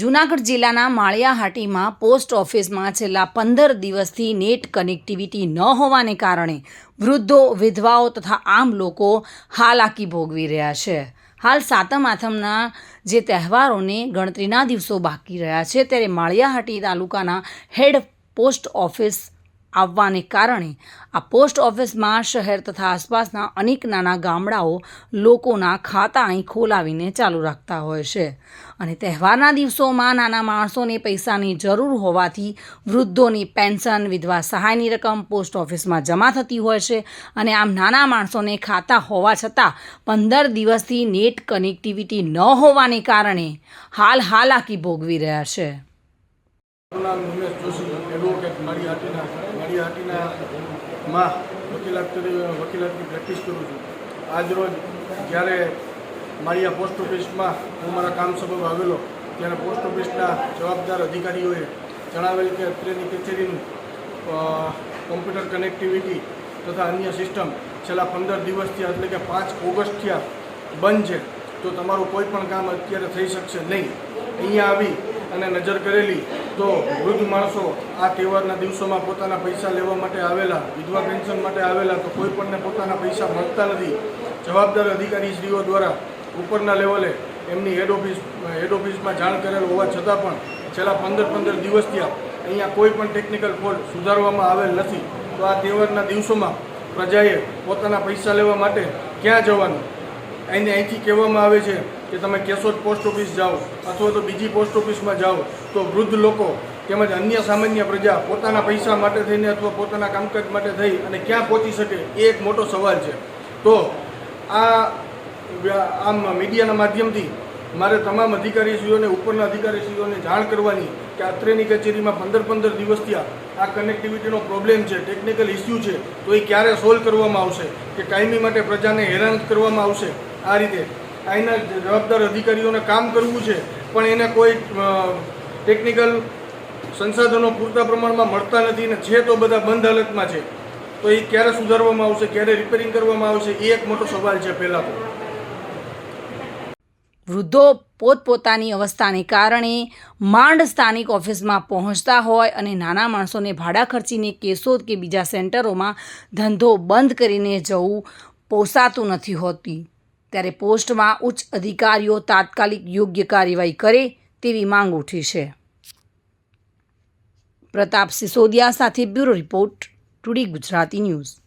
જૂનાગઢ જિલ્લાના માળિયાહાટીમાં પોસ્ટ ઓફિસમાં છેલ્લા પંદર દિવસથી નેટ કનેક્ટિવિટી ન હોવાને કારણે વૃદ્ધો, વિધવાઓ તથા આમ લોકો હાલાકી ભોગવી રહ્યા છે. હાલ સાતમ આથમના જે તહેવારોને ગણતરીના દિવસો બાકી રહ્યા છે, ત્યારે માળિયાહાટી તાલુકાના હેડ પોસ્ટ ઓફિસ આવવાને કારણે આ પોસ્ટ ઓફિસમાં શહેર તથા આસપાસના અનેક નાના ગામડાઓ લોકોના ખાતા અહીં ખોલાવીને ચાલુ રાખતા હોય છે. અને તહેવારના દિવસોમાં નાના માણસોને પૈસાની જરૂર હોવાથી વૃદ્ધોની પેન્શન, વિધવા સહાયની રકમ પોસ્ટ ઓફિસમાં જમા થતી હોય છે અને આમ નાના માણસોને ખાતા હોવા છતાં પંદર દિવસથી નેટ કનેક્ટિવિટી ન હોવાને કારણે હાલ હાલાકી ભોગવી રહ્યા છે. નામ નિમેશ જોશી એડવોકેટ મારી હાટીના માં વકીલાત વકીલાતની પ્રેક્ટિસ કરું છું. આજરોજ જ્યારે માળિયા પોસ્ટ ઓફિસમાં હું મારા કામ સબબ આવેલો, ત્યારે પોસ્ટ ઓફિસના જવાબદાર અધિકારીઓએ જણાવેલ કે અત્રેની કચેરીનું કોમ્પ્યુટર કનેક્ટિવિટી તથા અન્ય સિસ્ટમ છેલ્લા પંદર દિવસથી એટલે કે પાંચ ઓગસ્ટથી થયા બંધ છે. તો તમારું કોઈ પણ કામ અત્યારે થઈ શકશે નહીં. અહીંયા આવી અને નજર કરેલી તો વૃદ્ધ માણસો આ તહેવારના દિવસોમાં પોતાના પૈસા લેવા માટે આવેલા, વિધવા પેન્શન માટે આવેલા, તો કોઈ પણને પોતાના પૈસા મળતા નથી. જવાબદાર અધિકારીશ્રીઓ દ્વારા ઉપરના લેવલે એમની હેડ ઓફિસ હેડ ઓફિસમાં જાણ કરેલ હોવા છતાં પણ છેલ્લા પંદર પંદર દિવસ ત્યાં અહીંયા કોઈ પણ ટેકનિકલ ફોલ્ટ સુધારવામાં આવેલ નથી. તો આ તહેવારના દિવસોમાં પ્રજાએ પોતાના પૈસા લેવા માટે ક્યાં જવાનું? એને અહીંથી કહેવામાં આવે છે કે તમે કેશોદ પોસ્ટ ઓફિસ જાઓ અથવા તો બીજી પોસ્ટ ઓફિસમાં જાઓ તો વૃદ્ધ લોકો તેમજ અન્ય સામાન્ય પ્રજા પોતાના પૈસા માટે થઈને અથવા પોતાના કામકાજ માટે થઈ અને ક્યાં પહોંચી શકે એ એક મોટો સવાલ છે. તો આ આમ મીડિયાના માધ્યમથી મારે તમામ અધિકારીશ્રીઓને, ઉપરના અધિકારીશ્રીઓને જાણ કરવાની કે અત્રેની કચેરીમાં પંદર પંદર દિવસથી આ કનેક્ટિવિટીનો પ્રોબ્લેમ છે ટેકનિકલ ઇસ્યુ છે, તો એ ક્યારે સોલ્વ કરવામાં આવશે? કે કાયમી માટે પ્રજાને હેરાન કરવામાં આવશે? આ રીતે. અહીંના જવાબદાર અધિકારીઓને કામ કરવું છે, પણ એને કોઈ ટેકનિકલ સંસાધનો પૂરતા પ્રમાણમાં મળતા નથી ને છે તો બધા બંધ હાલતમાં છે, તો એ ક્યારે સુધારવામાં આવશે, ક્યારે રિપેરિંગ કરવામાં આવશે એ એક મોટો સવાલ છે પહેલાં તો. વૃદ્ધો પોતપોતાની અવસ્થાને કારણે માંડ સ્થાનિક ઓફિસમાં પહોંચતા હોય અને નાના માણસોને ભાડા ખર્ચીને કેસો કે બીજા સેન્ટરોમાં ધંધો બંધ કરીને જવું પોસાતું નથી હોતી. ત્યારે પોસ્ટમાં ઉચ્ચ અધિકારીઓ તાત્કાલિક યોગ્ય કાર્યવાહી કરે તેવી માંગ ઉઠી છે. પ્રતાપ સિસોદિયા સાથે bureau report, today Gujarati news.